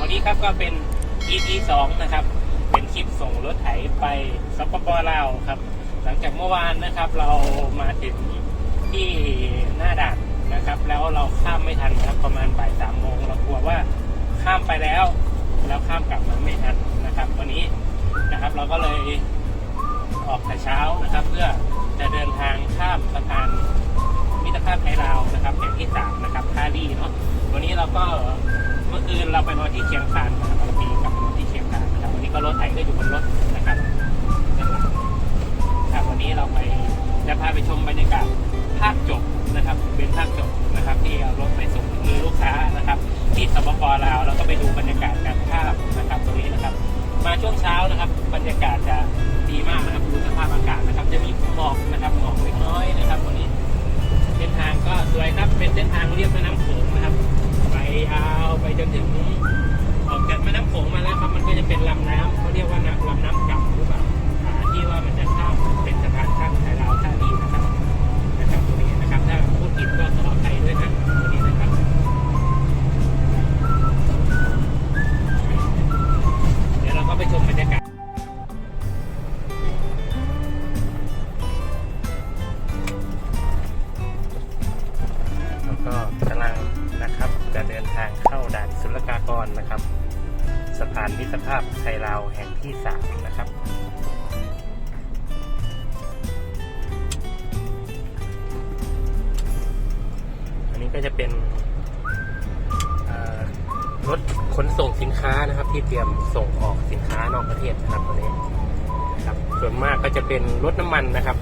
วันนี้ครับก็เป็น EP 2นะครับ เป็นคลิปส่งรถไถไปสปปลาวครับ หลังจากเมื่อวานนะครับเรามาถึงที่หน้าด่านนะครับ แล้วเราข้ามไม่ทันครับประมาณบ่ายสามโมงเรากลัวว่าข้ามไปแล้วแล้วข้ามกลับมาไม่ทันนะครับ วันนี้นะครับเราก็เลยออกแต่เช้านะครับ เพื่อจะเดินทางข้ามสะพานมิตรภาพไทยลาวนะครับแห่งที่สามนะครับท่าดีเนาะวันนี้เราก็ มื่อคืนเราไปนอนที่เชียงคานนะครับเราปีกับนอนที่เชียงคานนะครับวันนี้ก็รถไถก็อยู่บนรถนะครับด้านหลังครับวันนี้เราไปจะพาไปชมบรรยากาศภาคจบนะครับ เป็นภาคจบนะครับ ที่เอารถไปส่งถึงมือลูกค้านะครับที่สปปลาวเราก็ไปดูบรรยากาศการภาพนะครับตรงนี้นะครับ มาช่วงเช้านะครับ บรรยากาศจะดีมากนะครับดูสภาพอากาศนะครับ จะมีหมอกนะครับหมอกเล็กน้อยนะครับวันนี้เส้นทางก็สวยครับเป็นเส้นทางเรียบแม่น้ำโขงนะครับ ไปยาวไปจนถึงออกจากแม่น้ำโขงมาแล้วครับมันก็จะเป็นลำน้ำเขาเรียกว่าน้ำลำน้ำกลับหรือเปล่าอ่าที่ว่ามันจะข้ามเป็นสะพานข้ามไทยลาวท่าดีนะครับนะครับตรงนี้นะครับถ้าพูดผิดก็ขออภัยด้วยนะ รถขนส่งสินค้านะครับ ที่เตรียมส่งออกสินค้านอกประเทศนะครับตัวนี้ครับส่วนมากก็จะเป็นรถน้ำมันนะครับ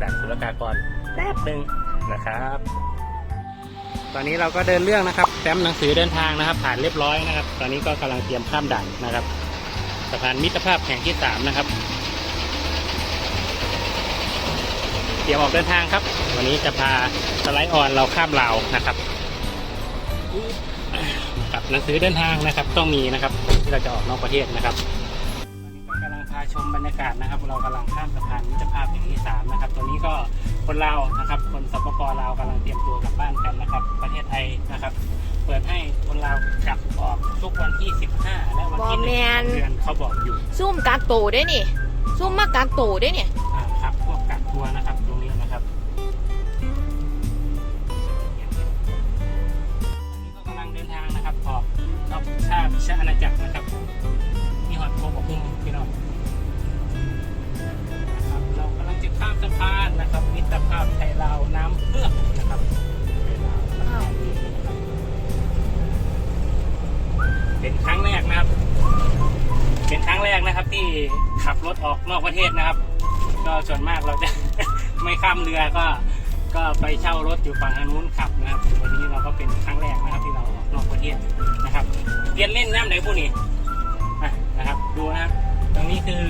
ด่านศุลกากรแป๊บหนึ่งนะครับ ตอนนี้เราก็เดินเรื่องนะครับแฟ้มหนังสือเดินทางนะครับ ผ่านเรียบร้อยนะครับ ตอนนี้ก็กำลังเตรียมข้ามด่านนะครับสะพานมิตรภาพแห่งที่สามนะครับ เตรียมออกเดินทางครับ วันนี้จะพาสไลด์ออนเราข้ามลาวนะครับกับหนังสือเดินทางนะครับ ต้องมีนะครับที่เราจะออกนอกประเทศนะครับ ชมบรรยากาศนะครับ เรากำลังข้ามสะพานมิตรภาพแห่งที่สามนะครับตอนนี้ก็คนลาวนะครับ คนสปปลาวกำลังเตรียมตัวกลับบ้านกันนะครับ ประเทศไทยนะครับ เปิดให้คนลาวกลับออกทุกวันที่ 15 และวันที่หนึ่งของเดือนเขาบอกอยู่ซุ่มกักโตได้นี่ซุ่มมากักโตได้เนี่ยอ่าครับพวกกักตัวนะครับตรงนี้นะครับอันนี้ก็กำลังเดินทางนะครับออกนอกชาติชาอาณาจักรนะครับ ออกนอกประเทศนะครับ ก็ส่วนมากเราจะ ไม่ข้ามเรือก็ก็ไปเช่ารถอยู่ฝั่งทางนู้นขับนะครับวันนี้เราก็เป็นครั้งแรกนะครับที่เราออกนอกประเทศนะครับเรียนเล่นน้ำไหนพวกนี้อะนะครับ ดูนะครับตรงนี้คือ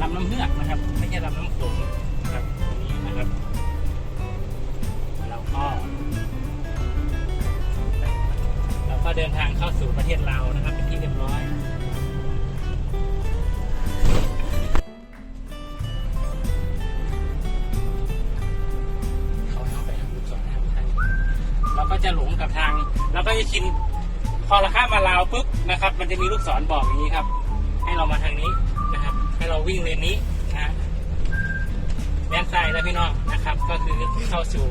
ลำน้ำเฮือกนะครับ ไม่ใช่ลำน้ำโขงนะครับตรงนี้นะครับเราก็เราก็เดินทางเข้าสู่ประเทศลาวนะครับเป็นที่เรียบร้อย ก็จะหลงกับทางเราก็จะชินพอเราข้ามมาลาวปุ๊บนะครับ มันจะมีลูกศรบอกอย่างนี้ครับ ให้เรามาทางนี้นะครับ ให้เราวิ่งเลนนี้นะด้านซ้ายแล้วพี่น้องนะครับ ก็คือเข้าสู่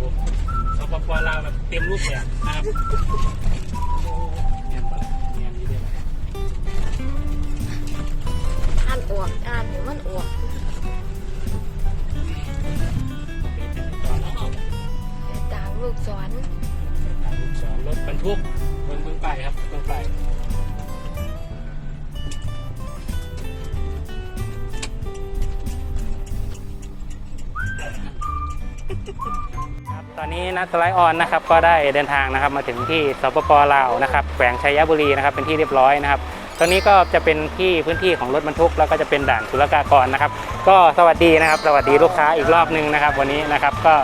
สปปลาวแบบเต็มรูปแบบนะครับโอ้เงียบไปเงียบนี่เลยอ่านอวกอ่านเห็นมันอวกตอนแล้วตามลูกศร ลูกรถบรรทุกบนเมืองไปครับเมืองไปครับตอนนี้นักสไลออนนะครับก็ได้เดินทางนะครับมาถึงที่สปปลาวนะครับแขวงชัยบุรีนะครับเป็นที่เรียบร้อยนะครับตอนนี้ก็จะเป็นที่พื้นที่ของรถบรรทุก แล้วก็จะเป็นด่านศุลกากรนะครับ ก็สวัสดีนะครับ สวัสดีลูกค้าอีกรอบนึงนะครับ วันนี้นะครับก็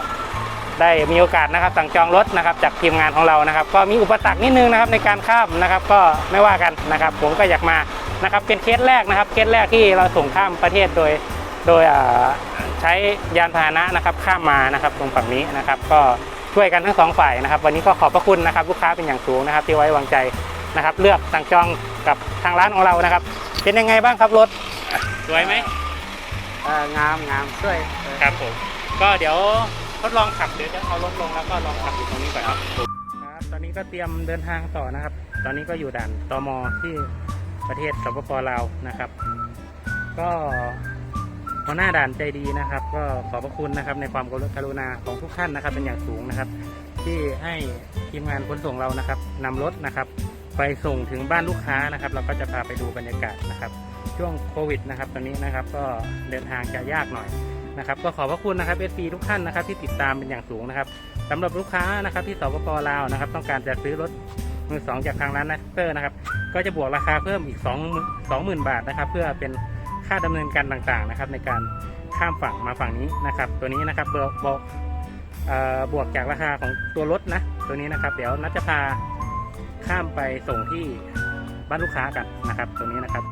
ได้มีโอกาสนะครับสั่งจองรถนะครับจากทีมงานของเรานะครับ ก็มีอุปสรรคนิดนึงนะครับในการข้ามนะครับก็ไม่ว่ากันนะครับ ผมก็อยากมานะครับเป็นเคสแรกนะครับเคสแรกที่เราส่งข้ามประเทศโดยโดยอ่าใช้ยานพาหนะนะครับข้ามมานะครับตรงฝั่งนี้นะครับ ก็ช่วยกันทั้งสองฝ่ายนะครับ วันนี้ก็ขอบพระคุณนะครับลูกค้าเป็นอย่างสูงนะครับ ที่ไว้วางใจนะครับ เลือกสั่งจองกับทางร้านของเรานะครับ เป็นยังไงบ้างครับรถสวยไหมเอ่องามงามช่วยครับผมก็เดี๋ยว ทดลองขับเดี๋ยวจะเอารถลงแล้วก็ลองขับอยู่ตรงนี้ก่อนครับครับตอนนี้ก็เตรียมเดินทางต่อนะครับ ตอนนี้ก็อยู่ด่านตมที่ประเทศสปปลาวนะครับ ก็หัวหน้าด่านใจดีนะครับ ก็ขอบพระคุณนะครับในความกรุณาของทุกท่านนะครับ เป็นอย่างสูงนะครับ ที่ให้ทีมงานขนส่งเรานะครับนำรถนะครับ ไปส่งถึงบ้านลูกค้านะครับ เราก็จะพาไปดูบรรยากาศนะครับ ช่วงโควิดนะครับ ตอนนี้นะครับก็เดินทางจะยากหน่อย นะครับก็ขอบพระคุณนะครับเอฟีทุกท่านนะครับที่ติดตามเป็นอย่างสูงนะครับสำหรับลูกค้านะครับที่สปปลาวนะครับต้องการจะซื้อรถมือสองจากทางร้านนัสเตอร์นะครับก็จะบวกราคาเพิ่มอีก2 20,000 บาทนะครับ เพื่อเป็นค่าดำเนินการต่างๆนะครับในการข้ามฝั่งมาฝั่งนี้นะครับ ตัวนี้นะครับบวกบวกเอ่อบวกจากราคาของตัวรถนะตัวนี้นะครับ เดี๋ยวนัดจะพาข้ามไปส่งที่บ้านลูกค้ากันนะครับ ตัวนี้นะครับ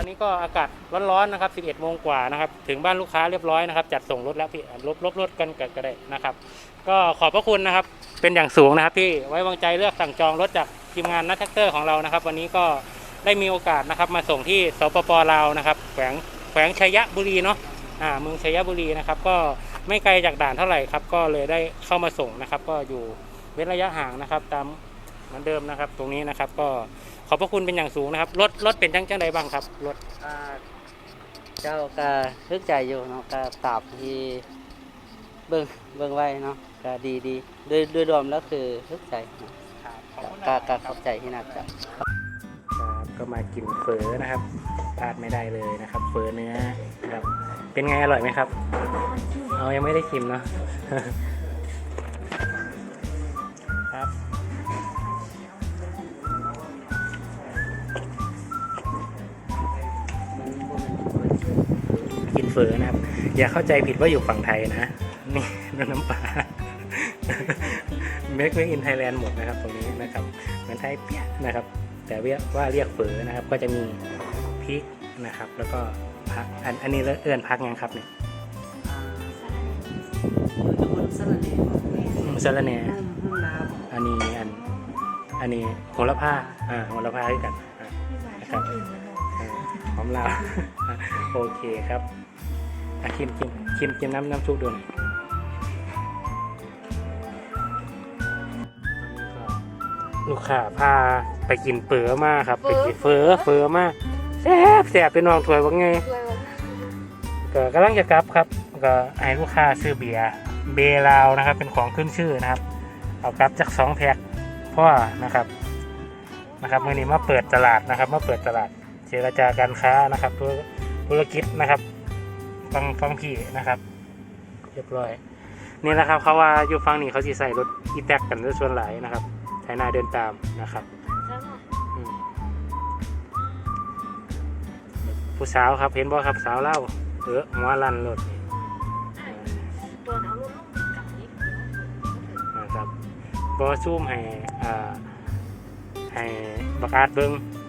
อนนี้ก็อากาศร้อนๆนะครับ 11โมงกว่านะครับ ถึงบ้านลูกค้าเรียบร้อยนะครับ จัดส่งรถแล้วพี่ลบลบรถกันก็ได้นะครับ ก็ขอบพระคุณนะครับ เป็นอย่างสูงนะครับที่ไว้วางใจเลือกสั่งจองรถจากทีมงานนัทแท็กเตอร์ของเรานะครับ วันนี้ก็ได้มีโอกาสนะครับ มาส่งที่สปปลาวนะครับ แขวงแขวงชัยบุรีเนาะอ่าเมืองชัยบุรีนะครับ ก็ไม่ไกลจากด่านเท่าไหร่ครับ ก็เลยได้เข้ามาส่งนะครับ ก็อยู่เว้นระยะห่างนะครับ ตามเหมือนเดิมนะครับ ตรงนี้นะครับก็ ขอบพระคุณเป็นอย่างสูงนะครับรถรถเป็นจังจังใดบ้างครับรถอ่าเจ้าก็ทึกใจอยู่เนาะก็ตอบที่เบิ่งเบิ่งไว้เนาะก็ดีดีโดยโดยรวมแล้วคือทึกใจเนาะก็ก็ขอบใจที่นักจับครับก็มากินเฟอนะครับพลาดไม่ได้เลยนะครับ เฟอเนื้อครับเป็นไงอร่อยไหมครับ เอายังไม่ได้ชิมเนาะ กินเฟอนะครับ อย่าเข้าใจผิดว่าอยู่ฝั่งไทยนะ นี่น้ำปลาเมกเมกอินไทยแลนด์หมดนะครับตรงนี้นะครับเหมือนไทยเปียะนะครับ แต่เรียกว่าเรียกเฝอนะครับ ก็จะมีพริกนะครับ แล้วก็ผักอันอันนี้เอื้อนพักยังครับเนี่ยอ่าอยู่ตำบลสระเนอืมสะระแหน่ห้องน้อันนี้อันอันนี้โหระพาอ่าโหระพาด้วยกันอ่านะครับอ่าหอมลาวอะโอเคครับ อะชิมชิมชิมชิมน้ำน้ำซุปดูหน่อยลูกค้าพาไปกินเฝอมาครับ ไปกินเฝอเฝอมาแซ่บแซ่บเป็นน้องถวยว่าไงด้วยว่าก็กำลังจะกลับครับ ก็ให้ลูกค้าซื้อเบียร์เบลาวนะครับ เป็นของขึ้นชื่อนะครับ เอากลับจากสองแพ็คพ่อนะครับนะครับมื่อนี้มาเปิดตลาดนะครับ มาเปิดตลาดเจรจาการค้านะครับธุรธุรกิจนะครับ ฟังฟังพี่นะครับเรียบร้อย นี่นะครับ เขาว่าอยู่ฟังนี่เขาสิใส่รถอีแท็กกันด้วยส่วนหลายนะครับไถนาเดินตามนะครับอืมผู้สาวครับเห็นบ่ครับสาวเล่าเออหัวลันรถตัวเอาลูกลงกับนี้บอซูมให้อ่าให้บักอาดเบิงครับเรา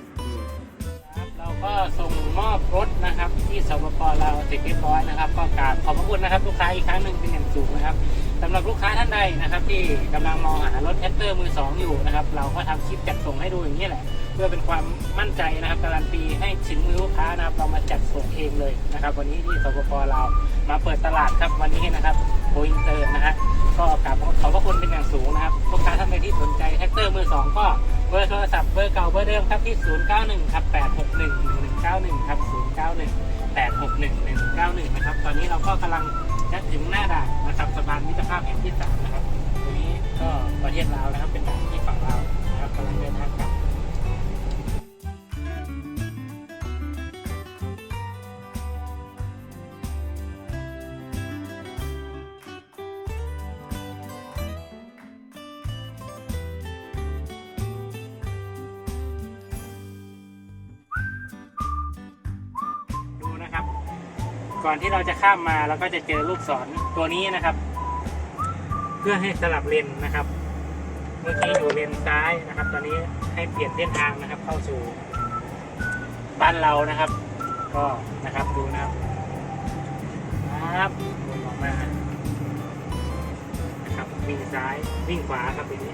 ก็ส่งมอบรถนะครับ ที่สปปลาวเสร็จเรียบร้อยนะครับ ก็กราบขอบพระคุณนะครับลูกค้าอีกครั้งหนึ่งเป็นอย่างสูงนะครับสำหรับลูกค้าท่านใดนะครับที่กำลังมองหารถแท็กเตอร์มือสองอยู่นะครับเราก็ทำคลิปจัดส่งให้ดูอย่างนี้แหละ เพื่อเป็นความมั่นใจนะครับการันตีให้ชิ้นมือลูกค้านะครับเรามาจัดส่งเองเลยนะครับ วันนี้ที่สปปลาวมาเปิดตลาดครับวันนี้นะครับ โกอินเตอร์นะฮะก็กราบขอบพระคุณเป็นอย่างสูงนะครับลูกค้าท่านใดที่สนใจแท็กเตอร์มือสองก็เบอร์โทรศัพท์เบอร์เก่าเบอร์เดิมครับที่ 091ครับ861 1191ครับ091 861 191นะครับ ตอนนี้เราก็กำลังจะถึงหน้าด่านนะครับสะพานมิตรภาพแห่งที่สามนะครับตรงนี้ก็ประเทศลาวนะครับ ที่เราจะข้ามมาเราก็จะเจอลูกศรตัวนี้นะครับ เพื่อให้สลับเลนนะครับ เมื่อกี้อยู่เลนซ้ายนะครับ ตอนนี้ให้เปลี่ยนเส้นทางนะครับ เข้าสู่บ้านเรานะครับ ก็นะครับดูนะครับครับวนออกมานะครับวิ่งซ้ายวิ่งขวาครับทีนี้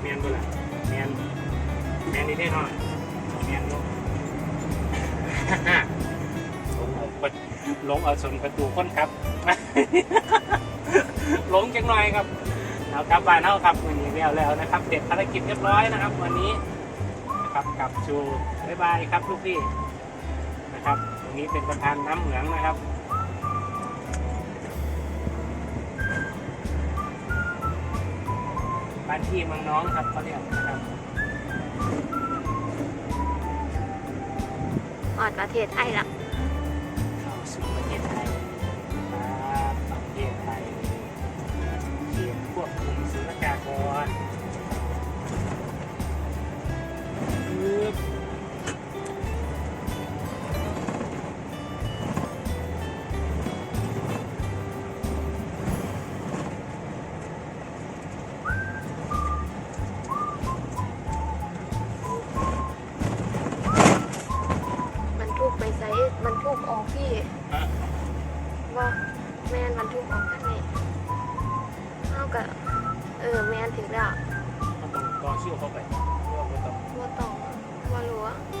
แมนบุหละแมนแมนนี่แน่นอนแมนลงลงเอาประ ลงเอาส่วนประตูคนครับ ลงจังหน่อยครับเอากลับบานเท่าครับวันนี้แล้วแล้วนะครับเสร็จภารกิจเรียบร้อยนะครับ วันนี้นะครับกับชูบ๊ายบายครับลูกพี่นะครับตรงนี้เป็นสะพานน้ำเหมืองนะครับบ้านพี่มืองน้องครับเขาเรียกนะครับออดประเทศไทยละ ถึงแล้วเอาตรงกอคิ้วเข้าไปเพื่อไม่ต้องว่าต้องว่ารู้ว่าอ